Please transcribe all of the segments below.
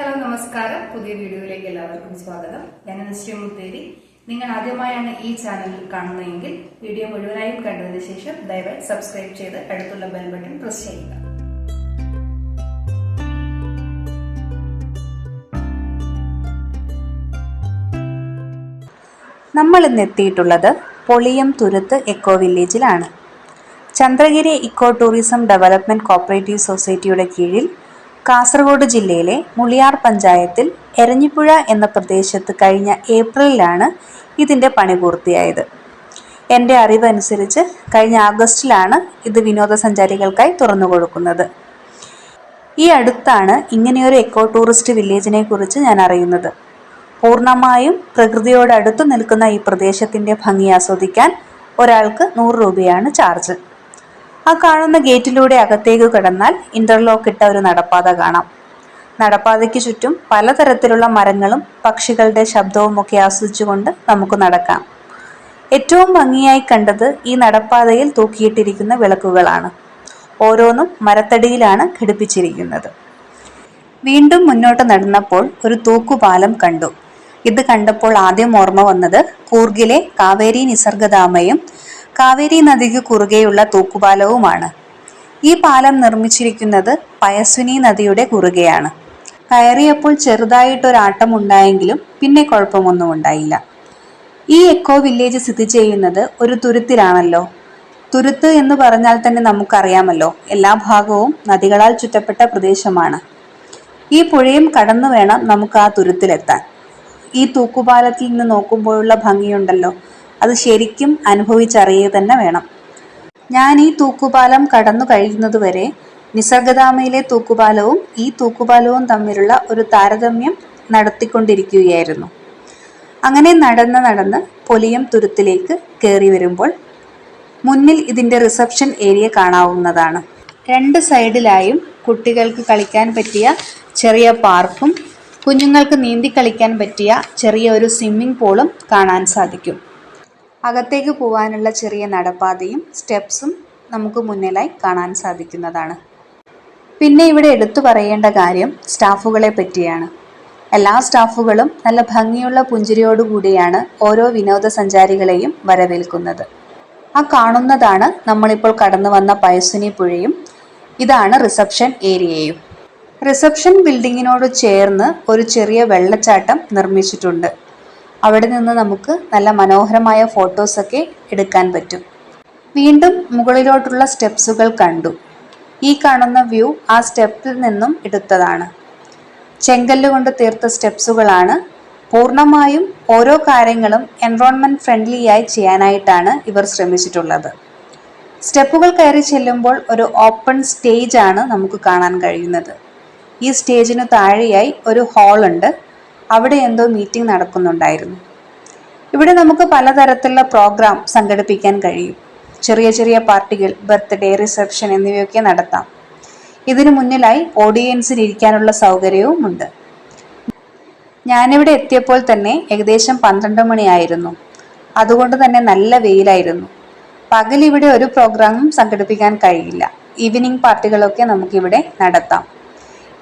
Hello നമസ്കാരം. പുതിയ വീഡിയോയിലേക്ക് എല്ലാവർക്കും സ്വാഗതം. ഞാൻ അനുശ്രീ മുത്തേരി. നിങ്ങൾ ആദ്യമായാണ് ഈ ചാനൽ കാണുന്നതെങ്കിൽ വീഡിയോ മുഴുവനായും കണ്ടതിന് ശേഷം ദയവായി സബ്സ്ക്രൈബ് ചെയ്ത് അടുത്തുള്ള ബെൽ ബട്ടൺ പ്രസ് ചെയ്യുക. നമ്മൾ ഇന്ന് എത്തിയിട്ടുള്ളത് Poliyam Thuruthu eco വില്ലേജിലാണ് Chandragiri eco tourism development cooperative സൊസൈറ്റിയുടെ കീഴിൽ കാസർഗോഡ് ജില്ലയിലെ മുളിയാർ പഞ്ചായത്തിൽ എരഞ്ഞിപ്പുഴ എന്ന പ്രദേശത്ത് കഴിഞ്ഞ ഏപ്രിലിലാണ് ഇതിന്റെ പണി പൂർത്തിയായത്. എന്റെ അറിവനുസരിച്ച് കഴിഞ്ഞ ആഗസ്റ്റിലാണ് ഇത് വിനോദസഞ്ചാരികൾക്കായി തുറന്നു കൊടുക്കുന്നത്. ഈ അടുത്താണ് ഇങ്ങനെയൊരു എക്കോ ടൂറിസ്റ്റ് വില്ലേജിനെ കുറിച്ച് ഞാൻ അറിയുന്നത്. പൂർണമായും പ്രകൃതിയോട് അടുത്തു നിൽക്കുന്ന ഈ പ്രദേശത്തിന്റെ ഭംഗി ആസ്വദിക്കാൻ ഒരാൾക്ക് നൂറ് രൂപയാണ് ചാർജ് ആ കാണുന്ന ഗേറ്റിലൂടെ അകത്തേക്ക് കടന്നാൽ ഇന്റർലോക്ക് ഇട്ട ഒരു നടപ്പാത കാണാം. നടപ്പാതയ്ക്ക് ചുറ്റും പലതരത്തിലുള്ള മരങ്ങളും പക്ഷികളുടെ ശബ്ദവും ഒക്കെ ആസ്വദിച്ചുകൊണ്ട് നമുക്ക് നടക്കാം. ഏറ്റവും ഭംഗിയായി കണ്ടത് ഈ നടപ്പാതയിൽ തൂക്കിയിട്ടിരിക്കുന്ന വിളക്കുകളാണ്. ഓരോന്നും മരത്തടിയിലാണ് ഘടിപ്പിച്ചിരിക്കുന്നത്. വീണ്ടും മുന്നോട്ട് നടന്നപ്പോൾ ഒരു തൂക്കുപാലം കണ്ടു. ഇത് കണ്ടപ്പോൾ ആദ്യം ഓർമ്മ വന്നത് കൂർഗിലെ കാവേരി നിസർഗധാമയും കാവേരി നദിക്ക് കുറുകെയുള്ള തൂക്കുപാലവുമാണ്. ഈ പാലം നിർമ്മിച്ചിരിക്കുന്നത് പയസ്വിനി നദിയുടെ കുറുകെയാണ്. കയറിയപ്പോൾ ചെറുതായിട്ടൊരാട്ടം ഉണ്ടായെങ്കിലും പിന്നെ കുഴപ്പമൊന്നും ഉണ്ടായില്ല ഈ എക്കോ വില്ലേജ് സ്ഥിതി ചെയ്യുന്നത് ഒരു തുരുത്തിലാണല്ലോ. തുരുത്ത് എന്ന് പറഞ്ഞാൽ തന്നെ നമുക്കറിയാമല്ലോ. എല്ലാ ഭാഗവും നദികളാൽ ചുറ്റപ്പെട്ട പ്രദേശമാണ്. ഈ പുഴയും കടന്നു വേണം നമുക്ക് ആ തുരുത്തിലെത്താൻ. ഈ തൂക്കുപാലത്തിൽ നിന്ന് നോക്കുമ്പോഴുള്ള ഭംഗിയുണ്ടല്ലോ. അത് ശരിക്കും അനുഭവിച്ചറിയുക തന്നെ വേണം. ഞാൻ ഈ തൂക്കുപാലം കടന്നു കഴിയുന്നതുവരെ നിസർഗധാമയിലെ തൂക്കുപാലവും ഈ തൂക്കുപാലവും തമ്മിലുള്ള ഒരു താരതമ്യം നടത്തിക്കൊണ്ടിരിക്കുകയായിരുന്നു. അങ്ങനെ നടന്ന് നടന്ന് പൊലിയം തുരുത്തിലേക്ക് കയറി വരുമ്പോൾ മുന്നിൽ ഇതിന്റെ റിസപ്ഷൻ ഏരിയ കാണാവുന്നതാണ്. രണ്ട് സൈഡിലായും കുട്ടികൾക്ക് കളിക്കാൻ പറ്റിയ ചെറിയ പാർക്കും കുഞ്ഞുങ്ങൾക്ക് നീന്തി കളിക്കാൻ പറ്റിയ ചെറിയ ഒരു സ്വിമ്മിംഗ് പൂളും കാണാൻ സാധിക്കും. അകത്തേക്ക് പോകാനുള്ള ചെറിയ നടപ്പാതയും സ്റ്റെപ്സും നമുക്ക് മുന്നിലായി കാണാൻ സാധിക്കുന്നതാണ്. പിന്നെ ഇവിടെ എടുത്തു പറയേണ്ട കാര്യം സ്റ്റാഫുകളെ പറ്റിയാണ്. എല്ലാ സ്റ്റാഫുകളും നല്ല ഭംഗിയുള്ള പുഞ്ചിരിയോടുകൂടിയാണ് ഓരോ വിനോദസഞ്ചാരികളെയും വരവേൽക്കുന്നത്. ആ കാണുന്നതാണ് നമ്മളിപ്പോൾ കടന്നു വന്ന പയസുനി പുഴയും. ഇതാണ് റിസപ്ഷൻ ഏരിയയും. റിസപ്ഷൻ ബിൽഡിങ്ങിനോട് ചേർന്ന് ഒരു ചെറിയ വെള്ളച്ചാട്ടം നിർമ്മിച്ചിട്ടുണ്ട്. അവിടെ നിന്ന് നമുക്ക് നല്ല മനോഹരമായ ഫോട്ടോസൊക്കെ എടുക്കാൻ പറ്റും. വീണ്ടും മുകളിലോട്ടുള്ള സ്റ്റെപ്സുകൾ കണ്ടു. ഈ കാണുന്ന വ്യൂ ആ സ്റ്റെപ്പിൽ നിന്നും എടുത്തതാണ്. ചെങ്കല്ല് കൊണ്ട് തീർത്ത സ്റ്റെപ്സുകളാണ് പൂർണമായും ഓരോ കാര്യങ്ങളും എൻവയോൺമെന്റ് ഫ്രണ്ട്ലിയായി ചെയ്യാനായിട്ടാണ് ഇവർ ശ്രമിച്ചിട്ടുള്ളത്. സ്റ്റെപ്പുകൾ കയറി ചെല്ലുമ്പോൾ ഒരു ഓപ്പൺ സ്റ്റേജ് ആണ് നമുക്ക് കാണാൻ കഴിയുന്നത്. ഈ സ്റ്റേജിന് താഴെയായി ഒരു ഹാളുണ്ട് അവിടെ എന്തോ മീറ്റിംഗ് നടക്കുന്നുണ്ടായിരുന്നു. ഇവിടെ നമുക്ക് പലതരത്തിലുള്ള പ്രോഗ്രാം സംഘടിപ്പിക്കാൻ കഴിയും. ചെറിയ ചെറിയ പാർട്ടികൾ ബർത്ത്ഡേ റിസപ്ഷൻ എന്നിവയൊക്കെ നടത്താം. ഇതിനു മുന്നിലായി ഓഡിയൻസിന് ഇരിക്കാനുള്ള സൗകര്യവും ഉണ്ട്. ഞാനിവിടെ എത്തിയപ്പോൾ തന്നെ ഏകദേശം പന്ത്രണ്ട് മണിയായിരുന്നു. അതുകൊണ്ട് തന്നെ നല്ല വെയിലായിരുന്നു. പകൽ ഇവിടെ ഒരു പ്രോഗ്രാമും സംഘടിപ്പിക്കാൻ കഴിയില്ല. ഈവനിങ് പാർട്ടികളൊക്കെ നമുക്കിവിടെ നടത്താം.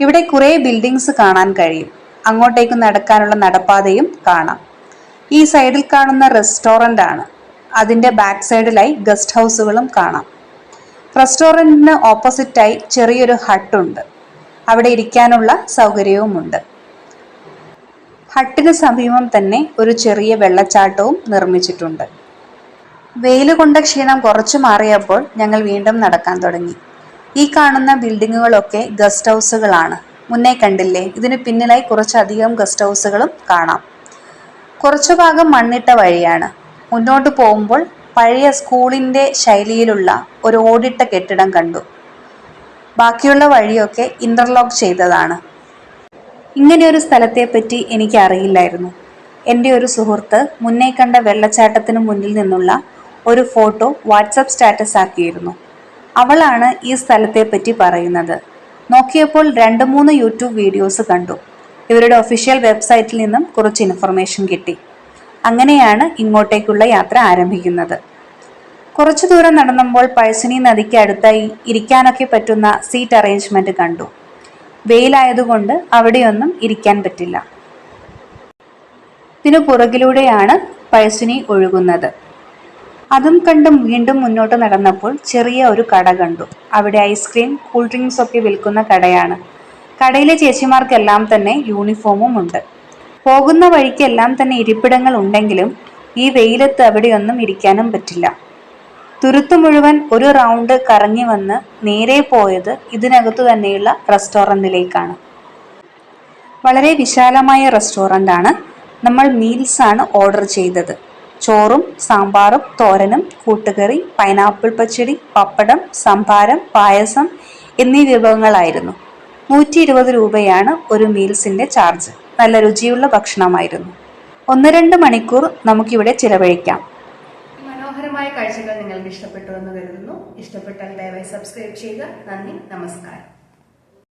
ഇവിടെ കുറേ ബിൽഡിങ്സ് കാണാൻ കഴിയും. അങ്ങോട്ടേക്ക് നടക്കാനുള്ള നടപ്പാതയും കാണാം. ഈ സൈഡിൽ കാണുന്ന റെസ്റ്റോറന്റ് ആണ് അതിന്റെ ബാക്ക് സൈഡിലായി ഗസ്റ്റ് ഹൗസുകളും കാണാം. റെസ്റ്റോറന്റിന് ഓപ്പോസിറ്റായി ചെറിയൊരു ഹട്ടുണ്ട്. അവിടെ ഇരിക്കാനുള്ള സൗകര്യവുമുണ്ട്. ഹട്ടിന് സമീപം തന്നെ ഒരു ചെറിയ വെള്ളച്ചാട്ടവും നിർമ്മിച്ചിട്ടുണ്ട്. വെയിൽ കൊണ്ട ക്ഷീണം കുറച്ചു മാറിയപ്പോൾ ഞങ്ങൾ വീണ്ടും നടക്കാൻ തുടങ്ങി. ഈ കാണുന്ന ബിൽഡിങ്ങുകളൊക്കെ ഗസ്റ്റ് ഹൗസുകളാണ്. മുന്നേ കണ്ടില്ലേ? ഇതിന് പിന്നിലായി കുറച്ചധികം ഗസ്റ്റ് ഹൗസുകളും കാണാം. കുറച്ചു ഭാഗം മണ്ണിട്ട വഴിയാണ്. മുന്നോട്ട് പോകുമ്പോൾ പഴയ സ്കൂളിന്റെ ശൈലിയിലുള്ള ഒരു ഓടിട്ട കെട്ടിടം കണ്ടു. ബാക്കിയുള്ള വഴിയൊക്കെ ഇന്റർലോക്ക് ചെയ്തതാണ്. ഇങ്ങനെ ഒരു സ്ഥലത്തെപ്പറ്റി എനിക്ക് അറിയില്ലായിരുന്നു എന്റെ ഒരു സുഹൃത്ത് മുന്നേ കണ്ട വെള്ളച്ചാട്ടത്തിന് മുന്നിൽ നിന്നുള്ള ഒരു ഫോട്ടോ വാട്സപ്പ് സ്റ്റാറ്റസ് ആക്കിയിരുന്നു. അവളാണ് ഈ സ്ഥലത്തെപ്പറ്റി പറയുന്നത്. നോക്കിയപ്പോൾ രണ്ട് മൂന്ന് യൂട്യൂബ് വീഡിയോസ് കണ്ടു. ഇവരുടെ ഒഫീഷ്യൽ വെബ്സൈറ്റിൽ നിന്നും കുറച്ച് ഇൻഫർമേഷൻ കിട്ടി. അങ്ങനെയാണ് ഇങ്ങോട്ടേക്കുള്ള യാത്ര ആരംഭിക്കുന്നത്. കുറച്ചു ദൂരം നടന്നപ്പോൾ പഴശ്ശിനി നദിക്ക് അടുത്തായി ഇരിക്കാനൊക്കെ പറ്റുന്ന സീറ്റ് അറേഞ്ച്മെന്റ് കണ്ടു. വെയിലായതുകൊണ്ട് അവിടെയൊന്നും ഇരിക്കാൻ പറ്റില്ല. ഇതിനു പുറകിലൂടെയാണ് പയസുനി ഒഴുകുന്നത്. അതും കണ്ടും വീണ്ടും മുന്നോട്ട് നടന്നപ്പോൾ ചെറിയ ഒരു കട കണ്ടു. അവിടെ ഐസ്ക്രീം കൂൾ ഡ്രിങ്ക്സ് ഒക്കെ വിൽക്കുന്ന കടയാണ്. കടയിലെ ചേച്ചിമാർക്കെല്ലാം തന്നെ യൂണിഫോമും ഉണ്ട്. പോകുന്ന വഴിക്കെല്ലാം തന്നെ ഇരിപ്പിടങ്ങൾ ഉണ്ടെങ്കിലും ഈ വെയിലത്ത് അവിടെയൊന്നും ഇരിക്കാനും പറ്റില്ല. തുരുത്തു മുഴുവൻ ഒരു റൗണ്ട് കറങ്ങി വന്ന് നേരെ പോയത് ഇതിനകത്തു തന്നെയുള്ള റെസ്റ്റോറന്റിലേക്കാണ് വളരെ വിശാലമായ റെസ്റ്റോറന്റ് ആണ് നമ്മൾ മീൽസ് ആണ് ഓർഡർ ചെയ്തത്. ചോറും സാമ്പാറും തോരനും കൂട്ടുകറി പൈനാപ്പിൾ പച്ചടി പപ്പടം സംഭാരം പായസം എന്നീ വിഭവങ്ങളായിരുന്നു. നൂറ്റി ഇരുപത് രൂപയാണ് ഒരു മീൽസിന്റെ ചാർജ്. നല്ല രുചിയുള്ള ഭക്ഷണമായിരുന്നു. ഒന്ന് രണ്ട് മണിക്കൂർ നമുക്കിവിടെ ചിലവഴിക്കാം. മനോഹരമായ കാഴ്ചകൾ നിങ്ങൾക്ക് ഇഷ്ടപ്പെട്ടു എന്ന് കരുതുന്നു. ഇഷ്ടപ്പെട്ടാൽ ദയവായി സബ്സ്ക്രൈബ് ചെയ്യുക. നന്ദി നമസ്കാരം.